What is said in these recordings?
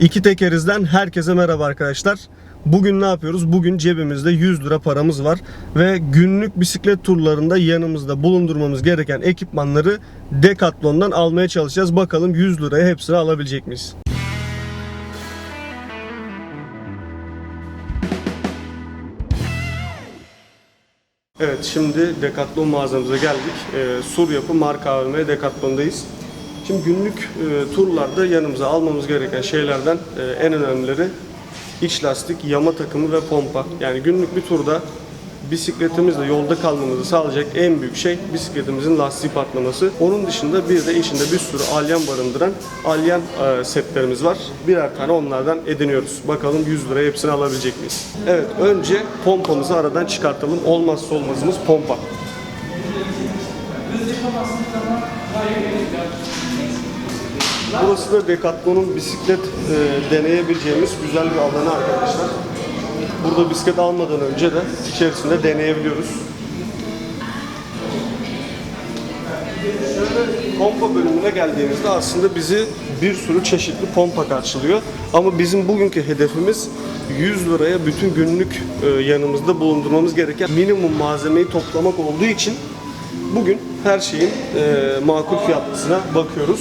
İki Tekeriz'den herkese merhaba arkadaşlar. Bugün ne yapıyoruz? Bugün cebimizde 100 lira paramız var ve günlük bisiklet turlarında yanımızda bulundurmamız gereken ekipmanları Decathlon'dan almaya çalışacağız. Bakalım 100 liraya hepsini alabilecek miyiz? Evet şimdi Decathlon mağazamıza geldik. Ee, Sur Yapı Marka AVM Decathlon'dayız. Şimdi günlük e, turlarda yanımıza almamız gereken şeylerden e, en önemlileri iç lastik, yama takımı ve pompa. Yani günlük bir turda bisikletimizle yolda kalmamızı sağlayacak en büyük şey bisikletimizin lastiği patlaması. Onun dışında bir de içinde bir sürü alyan barındıran alyan e, setlerimiz var. Birer tane onlardan ediniyoruz. Bakalım 100 liraya hepsini alabilecek miyiz? Evet önce pompamızı aradan çıkartalım. Olmazsa olmazımız pompa. Burası da Decathlon'un bisiklet e, deneyebileceğimiz güzel bir alanı arkadaşlar. Burada bisiklet almadan önce de içerisinde deneyebiliyoruz. Şöyle pompa bölümüne geldiğimizde aslında bizi bir sürü çeşitli pompa karşılıyor. Ama bizim bugünkü hedefimiz 100 liraya bütün günlük e, yanımızda bulundurmamız gereken minimum malzemeyi toplamak olduğu için bugün her şeyin e, makul fiyatlısına bakıyoruz.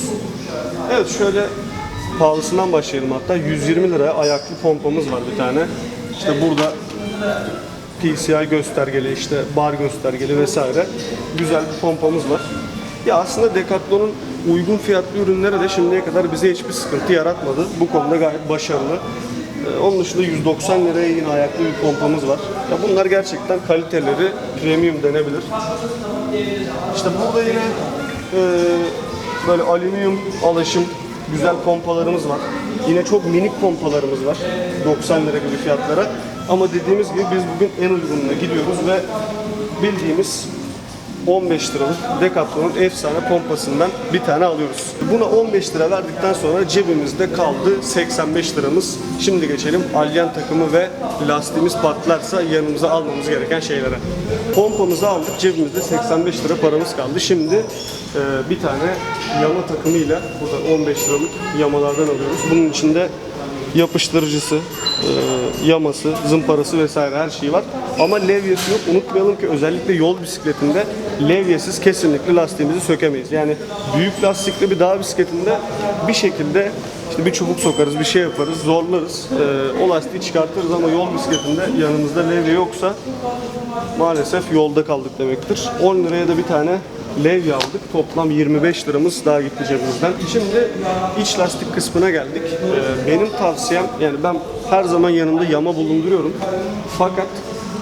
Evet şöyle pahalısından başlayalım hatta 120 liraya ayaklı pompamız var bir tane. İşte burada PCI göstergeli işte bar göstergeli vesaire güzel bir pompamız var. Ya aslında Decathlon'un uygun fiyatlı ürünleri de şimdiye kadar bize hiçbir sıkıntı yaratmadı. Bu konuda gayet başarılı. Ee, Onun dışında 190 liraya yine ayaklı bir pompamız var. Ya bunlar gerçekten kaliteleri premium denebilir. İşte burada yine e, böyle alüminyum alaşım güzel pompalarımız var. Yine çok minik pompalarımız var. 90 lira gibi fiyatlara. Ama dediğimiz gibi biz bugün en uygununa gidiyoruz ve bildiğimiz 15 liralık Decathlon'un efsane pompasından bir tane alıyoruz. Buna 15 lira verdikten sonra cebimizde kaldı 85 liramız. Şimdi geçelim alyan takımı ve lastiğimiz patlarsa yanımıza almamız gereken şeylere. Pompamızı aldık cebimizde 85 lira paramız kaldı. Şimdi e, bir tane yama takımıyla burada 15 liralık yamalardan alıyoruz. Bunun içinde yapıştırıcısı, e, yaması, zımparası vesaire her şeyi var. Ama levyesi yok. Unutmayalım ki özellikle yol bisikletinde levyesiz kesinlikle lastiğimizi sökemeyiz. Yani büyük lastikli bir dağ bisikletinde bir şekilde işte bir çubuk sokarız, bir şey yaparız, zorlarız. E, o lastiği çıkartırız ama yol bisikletinde yanımızda levye yoksa maalesef yolda kaldık demektir. 10 liraya da bir tane levye aldık. Toplam 25 liramız daha gitti cebimizden. Şimdi iç lastik kısmına geldik. Ee, benim tavsiyem yani ben her zaman yanımda yama bulunduruyorum. Fakat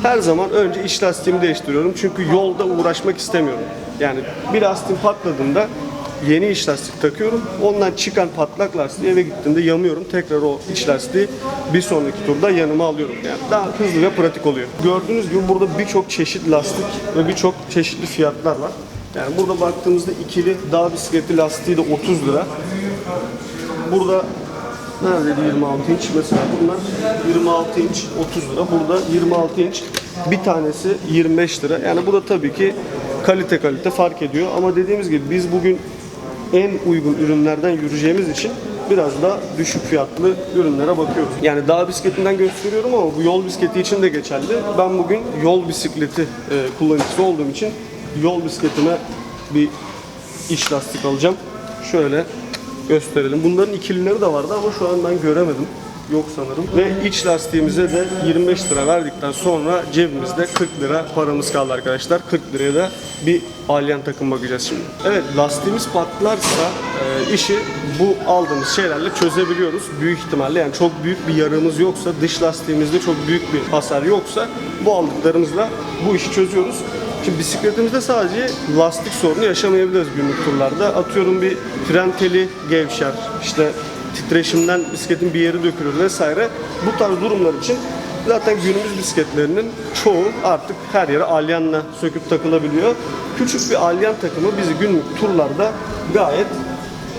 her zaman önce iç lastiğimi değiştiriyorum. Çünkü yolda uğraşmak istemiyorum. Yani bir lastiğim patladığında yeni iç lastik takıyorum. Ondan çıkan patlak lastiği eve gittiğimde yamıyorum. Tekrar o iç lastiği bir sonraki turda yanıma alıyorum. Yani daha hızlı ve pratik oluyor. Gördüğünüz gibi burada birçok çeşit lastik ve birçok çeşitli fiyatlar var. Yani burada baktığımızda ikili dağ bisikleti lastiği de 30 lira. Burada neredeydi 26 inç mesela bunlar 26 inç 30 lira. Burada 26 inç bir tanesi 25 lira. Yani bu da tabii ki kalite kalite fark ediyor. Ama dediğimiz gibi biz bugün en uygun ürünlerden yürüyeceğimiz için biraz da düşük fiyatlı ürünlere bakıyoruz. Yani dağ bisikletinden gösteriyorum ama bu yol bisikleti için de geçerli. Ben bugün yol bisikleti e, kullanıcısı olduğum için yol bisikletime bir iç lastik alacağım. Şöyle gösterelim. Bunların ikilileri de vardı ama şu an ben göremedim. Yok sanırım. Ve iç lastiğimize de 25 lira verdikten sonra cebimizde 40 lira paramız kaldı arkadaşlar. 40 liraya da bir alyan takım bakacağız şimdi. Evet lastiğimiz patlarsa e, işi bu aldığımız şeylerle çözebiliyoruz. Büyük ihtimalle yani çok büyük bir yarığımız yoksa dış lastiğimizde çok büyük bir hasar yoksa bu aldıklarımızla bu işi çözüyoruz. Şimdi bisikletimizde sadece lastik sorunu yaşamayabiliriz günlük turlarda. Atıyorum bir fren teli gevşer, işte titreşimden bisikletin bir yeri dökülür vesaire. Bu tarz durumlar için zaten günümüz bisikletlerinin çoğu artık her yere alyanla söküp takılabiliyor. Küçük bir alyan takımı bizi günlük turlarda gayet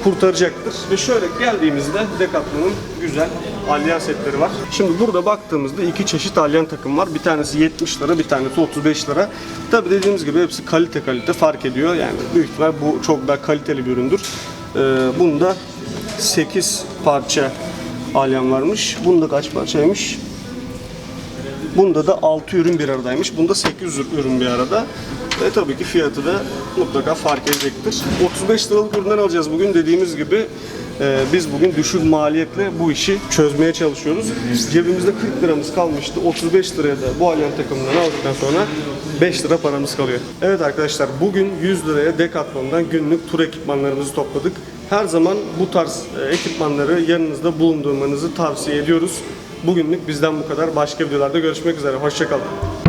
kurtaracaktır. Ve şöyle geldiğimizde Decathlon'un güzel alyan setleri var. Şimdi burada baktığımızda iki çeşit alyan takım var. Bir tanesi 70 lira, bir tanesi 35 lira. Tabi dediğimiz gibi hepsi kalite kalite fark ediyor. Yani büyük ihtimal bu çok daha kaliteli bir üründür. Ee, bunda 8 parça alyan varmış. Bunda kaç parçaymış? Bunda da 6 ürün bir aradaymış. Bunda 800 ürün bir arada. Ve tabii ki fiyatı da mutlaka fark edecektir. 35 liralık üründen alacağız bugün dediğimiz gibi. E, biz bugün düşük maliyetle bu işi çözmeye çalışıyoruz. Cebimizde 40 liramız kalmıştı. 35 liraya da bu alyan takımından aldıktan sonra 5 lira paramız kalıyor. Evet arkadaşlar bugün 100 liraya Decathlon'dan günlük tur ekipmanlarımızı topladık. Her zaman bu tarz e, ekipmanları yanınızda bulundurmanızı tavsiye ediyoruz. Bugünlük bizden bu kadar. Başka videolarda görüşmek üzere. Hoşçakalın.